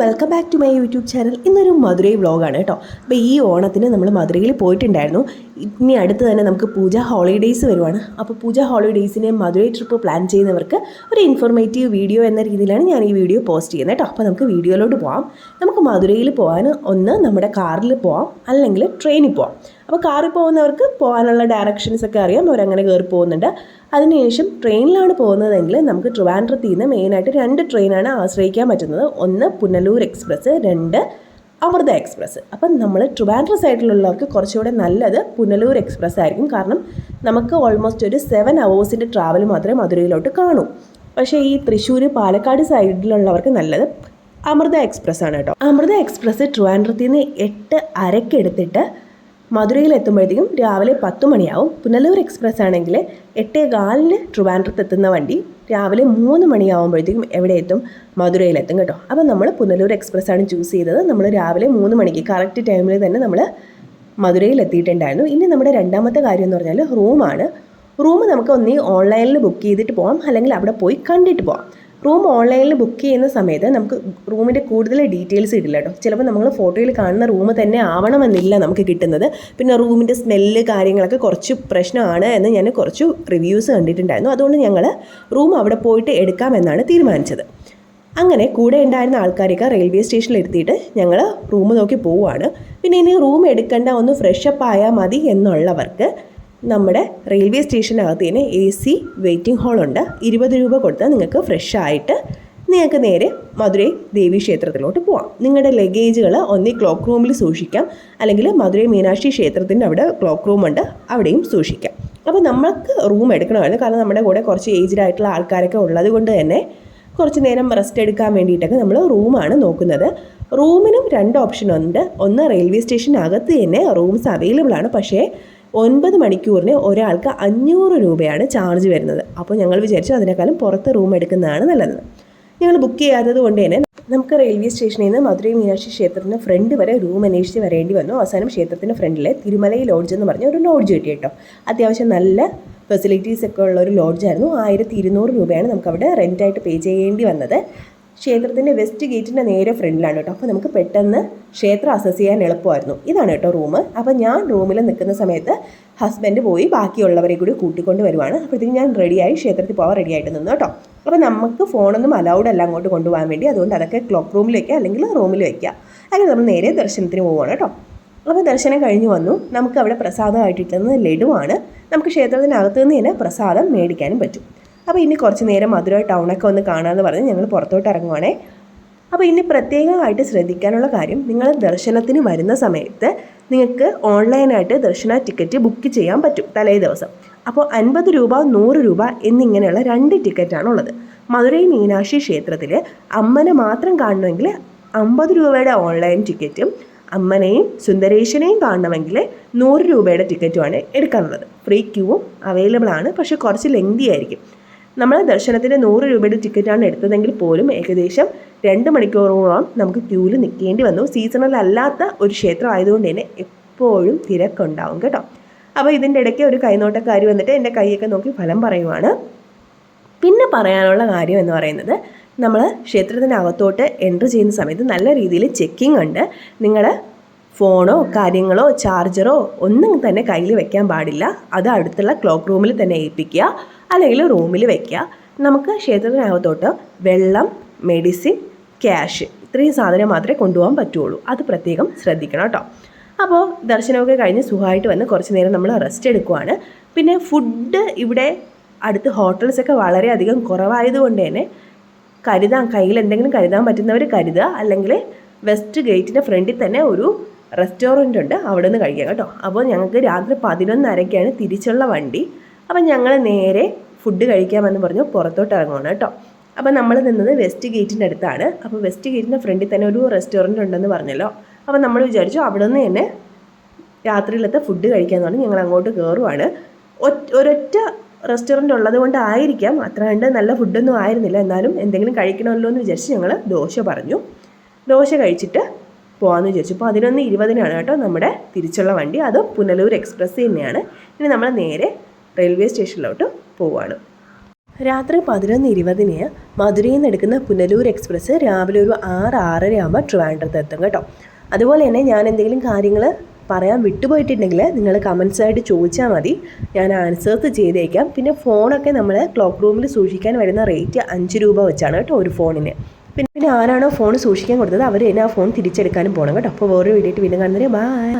Welcome back to my YouTube channel ഇന്നൊരു മധുരൈ വ്ളോഗാണ് കേട്ടോ അപ്പോൾ ഈ ഓണത്തിന് നമ്മൾ മധുരയിൽ പോയിട്ടുണ്ടായിരുന്നു. ഇനി അടുത്ത് തന്നെ നമുക്ക് പൂജ ഹോളിഡേയ്സ് വരുവാണ്. അപ്പോൾ പൂജ ഹോളിഡേയ്സിന് മധുരൈ ട്രിപ്പ് പ്ലാൻ ചെയ്യുന്നവർക്ക് ഒരു ഇൻഫോർമേറ്റീവ് വീഡിയോ എന്ന രീതിയിലാണ് ഞാൻ ഈ വീഡിയോ പോസ്റ്റ് ചെയ്യുന്നത് കേട്ടോ അപ്പോൾ നമുക്ക് വീഡിയോയിലോട്ട് പോകാം നമുക്ക് മധുരയിൽ പോകാൻ ഒന്ന് നമ്മുടെ കാറിൽ പോവാം. അല്ലെങ്കിൽ ട്രെയിനിൽ പോവാം. അപ്പോൾ കാറിൽ പോകുന്നവർക്ക് പോകാനുള്ള ഡയറക്ഷൻസ് ഒക്കെ അറിയാം. അവരങ്ങനെ കയറി പോകുന്നുണ്ട്. അതിനുശേഷം ട്രെയിനിലാണ് പോകുന്നതെങ്കിൽ നമുക്ക് ട്രിവാൻഡ്രത്തിൽ നിന്ന് മെയിനായിട്ട് രണ്ട് ട്രെയിനാണ് ആശ്രയിക്കാൻ പറ്റുന്നത്. ഒന്ന് പുനലൂർ എക്സ്പ്രസ് രണ്ട് അമൃത എക്സ്പ്രസ് അപ്പം നമ്മൾ ട്രിവാൻഡ്ര സൈഡിലുള്ളവർക്ക് കുറച്ചുകൂടെ നല്ലത് പുനലൂർ എക്സ്പ്രസ് ആയിരിക്കും. കാരണം നമുക്ക് ഓൾമോസ്റ്റ് ഒരു സെവൻ അവേഴ്സിന്റെ ട്രാവൽ മാത്രമേ മധുരയിലോട്ട് കാണൂ. പക്ഷേ ഈ തൃശ്ശൂർ പാലക്കാട് സൈഡിലുള്ളവർക്ക് നല്ലത് അമൃത എക്സ്പ്രസ് ആണ് കേട്ടോ. അമൃത എക്സ്പ്രസ് ട്രിവാൻഡ്രത്തിൽ നിന്ന് എട്ട് അരക്കെടുത്തിട്ട് മധുരയിൽ എത്തുമ്പോഴത്തേക്കും രാവിലെ പത്ത് മണിയാവും. പുനലൂർ എക്സ്പ്രസ് ആണെങ്കിൽ എട്ടേ കാലിന് ട്രിവാൻഡ്രത്ത് എത്തുന്ന വണ്ടി രാവിലെ മൂന്ന് മണിയാവുമ്പോഴത്തേക്കും എവിടെ എത്തും? മധുരയിലെത്തും കേട്ടോ. അപ്പോൾ നമ്മൾ പുനലൂർ എക്സ്പ്രസ് ആണ് ചൂസ് ചെയ്തത്. നമ്മൾ രാവിലെ മൂന്ന് മണിക്ക് കറക്റ്റ് ടൈമിൽ തന്നെ നമ്മൾ മധുരയിൽ എത്തിയിട്ടുണ്ടായിരുന്നു ഇനി നമ്മുടെ രണ്ടാമത്തെ കാര്യം എന്ന് പറഞ്ഞാൽ റൂമാണ്. റൂം നമുക്ക് ഒന്നീ ഓൺലൈനിൽ ബുക്ക് ചെയ്തിട്ട് പോകാം അല്ലെങ്കിൽ അവിടെ പോയി കണ്ടിട്ട് പോകാം റൂം ഓൺലൈനിൽ ബുക്ക് ചെയ്യുന്ന സമയത്ത് നമുക്ക് റൂമിന്റെ കൂടുതൽ ഡീറ്റെയിൽസ് ഇടില്ല കേട്ടോ. ചിലപ്പോൾ നമ്മൾ ഫോട്ടോയിൽ കാണുന്ന റൂം തന്നെ ആവണമെന്നില്ല നമുക്ക് കിട്ടുന്നത്. പിന്നെ റൂമിന്റെ സ്മെല്ല് കാര്യങ്ങളൊക്കെ കുറച്ച് പ്രശ്നമാണ് എന്ന് ഞാൻ കുറച്ച് റിവ്യൂസ് കണ്ടിട്ടുണ്ടായിരുന്നു. അതുകൊണ്ട് ഞങ്ങൾ റൂം അവിടെ പോയിട്ട് എടുക്കാമെന്നാണ് തീരുമാനിച്ചത്. അങ്ങനെ കൂടെ ഉണ്ടായിരുന്ന ആൾക്കാരൊക്കെ റെയിൽവേ സ്റ്റേഷനിൽ എത്തിയിട്ട് ഞങ്ങൾ റൂം നോക്കി പോവുകയാണ്. പിന്നെ ഇനി റൂം എടുക്കേണ്ട ഒന്ന് ഫ്രഷപ്പ് ആയാൽ മതി എന്നുള്ളവർക്ക് നമ്മുടെ റെയിൽവേ സ്റ്റേഷനകത്ത് തന്നെ എ സി വെയിറ്റിംഗ് ഹാളുണ്ട് ഇരുപത് രൂപ കൊടുത്താൽ നിങ്ങൾക്ക് ഫ്രഷ് ആയിട്ട് നിങ്ങൾക്ക് നേരെ മധുരൈ ദേവി ക്ഷേത്രത്തിലോട്ട് പോവാം. നിങ്ങളുടെ ലഗേജുകൾ ഒന്നീ ക്ലോക്ക് റൂമിൽ സൂക്ഷിക്കാം. അല്ലെങ്കിൽ മധുരൈ മീനാക്ഷി ക്ഷേത്രത്തിന്റെ അവിടെ ക്ലോക്ക് റൂമുണ്ട് അവിടെയും സൂക്ഷിക്കാം. അപ്പോൾ നമ്മൾക്ക് റൂം എടുക്കണമായിരുന്നു. കാരണം നമ്മുടെ കൂടെ കുറച്ച് ഏജ്ഡ് ആയിട്ടുള്ള ആൾക്കാരൊക്കെ ഉള്ളത് കൊണ്ട് തന്നെ കുറച്ച് നേരം റെസ്റ്റ് എടുക്കാൻ വേണ്ടിയിട്ടൊക്കെ നമ്മൾ റൂമാണ് നോക്കുന്നത്. റൂമിനും രണ്ട് ഓപ്ഷൻ ഉണ്ട്. ഒന്ന് റെയിൽവേ സ്റ്റേഷനകത്ത് തന്നെ റൂംസ് അവൈലബിൾ ആണ്. പക്ഷേ ഒൻപത് മണിക്കൂറിന് ഒരാൾക്ക് അഞ്ഞൂറ് രൂപയാണ് ചാർജ് വരുന്നത്. അപ്പോൾ ഞങ്ങൾ വിചാരിച്ചു അതിനേക്കാളും പുറത്ത് റൂം എടുക്കുന്നതാണ് നല്ലത്. ഞങ്ങൾ ബുക്ക് ചെയ്യാത്തത് കൊണ്ട് തന്നെ നമുക്ക് റെയിൽവേ സ്റ്റേഷനിൽ നിന്ന് മധുരൈ മീനാക്ഷി ക്ഷേത്രത്തിന് ഫ്രണ്ട് വരെ റൂം അന്വേഷിച്ച് വരേണ്ടി വന്നു. അവസാനം ക്ഷേത്രത്തിന്റെ ഫ്രണ്ടിലെ തിരുമലൈ ലോഡ്ജ് എന്ന് പറഞ്ഞ ഒരു ലോഡ്ജ് കിട്ടി കേട്ടോ. അത്യാവശ്യം നല്ല ഫെസിലിറ്റീസ് ഒക്കെ ഉള്ള ഒരു ലോഡ്ജായിരുന്നു ആയിരത്തി ഇരുന്നൂറ് രൂപയാണ് നമുക്കവിടെ റെന്റായിട്ട് പേ ചെയ്യേണ്ടി വന്നത്. ക്ഷേത്രത്തിന്റെ വെസ്റ്റ് ഗേറ്റിന്റെ നേരെ ഫ്രണ്ടിലാണ് കേട്ടോ. അപ്പോൾ നമുക്ക് പെട്ടെന്ന് ക്ഷേത്രം അസസ് ചെയ്യാൻ എളുപ്പമായിരുന്നു. ഇതാണ് കേട്ടോ റൂം അപ്പോൾ ഞാൻ റൂമിൽ നിൽക്കുന്ന സമയത്ത് ഹസ്ബൻഡ് പോയി ബാക്കിയുള്ളവരെ കൂടി കൂട്ടിക്കൊണ്ട് വരുവാണ്. അപ്പോഴത്തേക്കും ഞാൻ റെഡിയായി ക്ഷേത്രത്തിൽ പോകാൻ റെഡിയായിട്ട് നിന്നു കേട്ടോ. അപ്പോൾ നമുക്ക് ഫോണൊന്നും അലൗഡ് അല്ല അങ്ങോട്ട് കൊണ്ടുപോകാൻ വേണ്ടി. അതുകൊണ്ട് അതൊക്കെ ക്ലോക്ക് റൂമിൽ വയ്ക്കുക അല്ലെങ്കിൽ റൂമിൽ വയ്ക്കുക അല്ലെങ്കിൽ നമ്മൾ നേരെ ദർശനത്തിന് പോവുകയാണ് കേട്ടോ. അപ്പോൾ ദർശനം കഴിഞ്ഞു വന്നു. നമുക്ക് അവിടെ പ്രസാദമായിട്ട് കിട്ടുന്നത് ലഡുവാണ്. നമുക്ക് ക്ഷേത്രത്തിനകത്ത് നിന്ന് തന്നെ പ്രസാദം മേടിക്കാനും പറ്റും. അപ്പോൾ ഇനി കുറച്ച് നേരം മധുര ടൗണൊക്കെ ഒന്ന് കാണാമെന്ന് പറഞ്ഞ് ഞങ്ങൾ പുറത്തോട്ട് ഇറങ്ങുവാണേ. അപ്പോൾ ഇനി പ്രത്യേകമായിട്ട് ശ്രദ്ധിക്കാനുള്ള കാര്യം നിങ്ങൾ ദർശനത്തിന് വരുന്ന സമയത്ത് നിങ്ങൾക്ക് ഓൺലൈനായിട്ട് ദർശന ടിക്കറ്റ് ബുക്ക് ചെയ്യാൻ പറ്റും തലേ ദിവസം. അപ്പോൾ അൻപത് രൂപ നൂറ് രൂപ എന്നിങ്ങനെയുള്ള രണ്ട് ടിക്കറ്റാണുള്ളത്. മധുരൈ മീനാക്ഷി ക്ഷേത്രത്തിൽ അമ്മനെ മാത്രം കാണണമെങ്കിൽ അമ്പത് രൂപയുടെ ഓൺലൈൻ ടിക്കറ്റും അമ്മനെയും സുന്ദരേശനെയും കാണണമെങ്കിൽ നൂറ് രൂപയുടെ ടിക്കറ്റുമാണ് എടുക്കാനുള്ളത്. ഫ്രീ ക്യൂവും അവൈലബിൾ ആണ് പക്ഷേ കുറച്ച് ലെങ്തി ആയിരിക്കും. നമ്മൾ ദർശനത്തിന് നൂറ് രൂപയുടെ ടിക്കറ്റാണ് എടുത്തതെങ്കിൽ പോലും ഏകദേശം രണ്ട് മണിക്കൂറോളം നമുക്ക് ക്യൂവിൽ നിൽക്കേണ്ടി വന്നു. സീസണൽ അല്ലാത്ത ഒരു ക്ഷേത്രം ആയതുകൊണ്ട് തന്നെ എപ്പോഴും തിരക്കുണ്ടാവും കേട്ടോ. അപ്പോൾ ഇതിന്റെ ഇടയ്ക്ക് ഒരു കൈനോട്ടക്കാരി വന്നിട്ട് എന്റെ കൈയൊക്കെ നോക്കി ഫലം പറയുവാണ്. പിന്നെ പറയാനുള്ള കാര്യം എന്ന് പറയുന്നത് നമ്മൾ ക്ഷേത്രത്തിനകത്തോട്ട് എൻട്രി ചെയ്യുന്ന സമയത്ത് നല്ല രീതിയിൽ ചെക്കിംഗ് ഉണ്ട്. നിങ്ങൾ ഫോണോ കാര്യങ്ങളോ ചാർജറോ ഒന്നും തന്നെ കയ്യിൽ വെക്കാൻ പാടില്ല. അത് അടുത്തുള്ള ക്ലോക്ക് റൂമിൽ തന്നെ ഏൽപ്പിക്കുക. അല്ലെങ്കിൽ റൂമിൽ വെക്കുക. നമുക്ക് ക്ഷേത്രത്തിനകത്തോട്ട് വെള്ളം മെഡിസിൻ ക്യാഷ് ഇത്രയും സാധനം മാത്രമേ കൊണ്ടുപോകാൻ പറ്റുള്ളൂ. അത് പ്രത്യേകം ശ്രദ്ധിക്കണം കേട്ടോ. അപ്പോൾ ദർശനമൊക്കെ കഴിഞ്ഞ് സുഖമായിട്ട് വന്ന് കുറച്ച് നേരം നമ്മൾ റെസ്റ്റ് എടുക്കുവാണ്. പിന്നെ ഫുഡ് ഇവിടെ അടുത്ത് ഹോട്ടൽസൊക്കെ വളരെയധികം കുറവായതുകൊണ്ട് തന്നെ കരുതാൻ കയ്യിൽ എന്തെങ്കിലും കരുതാൻ പറ്റുന്നവർ കരുതുക. അല്ലെങ്കിൽ വെസ്റ്റ് ഗേറ്റിന്റെ ഫ്രണ്ടിൽ തന്നെ ഒരു റെസ്റ്റോറന്റ് ഉണ്ട് അവിടെ നിന്ന് കഴിക്കാം കേട്ടോ. അപ്പോൾ ഞങ്ങൾക്ക് രാത്രി പതിനൊന്നരയ്ക്കാണ് തിരിച്ചുള്ള വണ്ടി. അപ്പം ഞങ്ങൾ നേരെ ഫുഡ് കഴിക്കാമെന്ന് പറഞ്ഞു പുറത്തോട്ട് ഇറങ്ങുകയാണ് കേട്ടോ. അപ്പോൾ നമ്മൾ നിന്നത് വെസ്റ്റ് ഗേറ്റിന്റെ അടുത്താണ്. അപ്പോൾ വെസ്റ്റ് ഗേറ്റിന്റെ ഫ്രണ്ടിൽ തന്നെ ഒരു റെസ്റ്റോറന്റ് ഉണ്ടെന്ന് പറഞ്ഞല്ലോ. അപ്പോൾ നമ്മൾ വിചാരിച്ചു അവിടെ നിന്ന് തന്നെ രാത്രിയിലത്തെ ഫുഡ് കഴിക്കാമെന്ന് പറഞ്ഞ് ഞങ്ങൾ അങ്ങോട്ട് കയറുവാണ് ഒരൊറ്റ റെസ്റ്റോറന്റ് ഉള്ളത് കൊണ്ടായിരിക്കാം അത്ര കണ്ട് നല്ല ഫുഡൊന്നും ആയിരുന്നില്ല. എന്നാലും എന്തെങ്കിലും കഴിക്കണമല്ലോ എന്ന് വിചാരിച്ച് ഞങ്ങൾ ദോശ പറഞ്ഞു. ദോശ കഴിച്ചിട്ട് പോകാമെന്ന് വിചാരിച്ചു. പതിനൊന്ന് ഇരുപതിനാണ് കേട്ടോ നമ്മുടെ തിരിച്ചുള്ള വണ്ടി. അത് പുനലൂർ എക്സ്പ്രസ് തന്നെയാണ്. ഇനി നമ്മൾ നേരെ റെയിൽവേ സ്റ്റേഷനിലോട്ട് പോവുകയാണ് രാത്രി പതിനൊന്ന് ഇരുപതിന് മധുരയിൽ നിന്ന് എടുക്കുന്ന പുനലൂർ എക്സ്പ്രസ് രാവിലെ ഒരു ആറ് ആറര ആകുമ്പോൾ ട്രിവാൻഡ്രത്ത് എത്തും കേട്ടോ. അതുപോലെ തന്നെ ഞാൻ എന്തെങ്കിലും കാര്യങ്ങൾ പറയാൻ വിട്ടുപോയിട്ടുണ്ടെങ്കിൽ നിങ്ങൾ കമൻസ് ആയിട്ട് ചോദിച്ചാൽ മതി. ഞാൻ ആൻസേഴ്സ് ചെയ്തേക്കാം. പിന്നെ ഫോണൊക്കെ നമ്മൾ ക്ലോക്ക് റൂമിൽ സൂക്ഷിക്കാൻ വരുന്ന റേറ്റ് അഞ്ച് രൂപ വെച്ചാണ് കേട്ടോ ഒരു ഫോണിന് പിന്നെ ആരാണോ ഫോൺ സൂക്ഷിക്കാൻ കൊടുത്തത്? അവർ തന്നെ ആ ഫോൺ തിരിച്ചെടുക്കാനും പോകണം കേട്ടോ. അപ്പോൾ വേറെ വീഡിയോ വീണ്ടും കാണുന്നവരെ ബൈ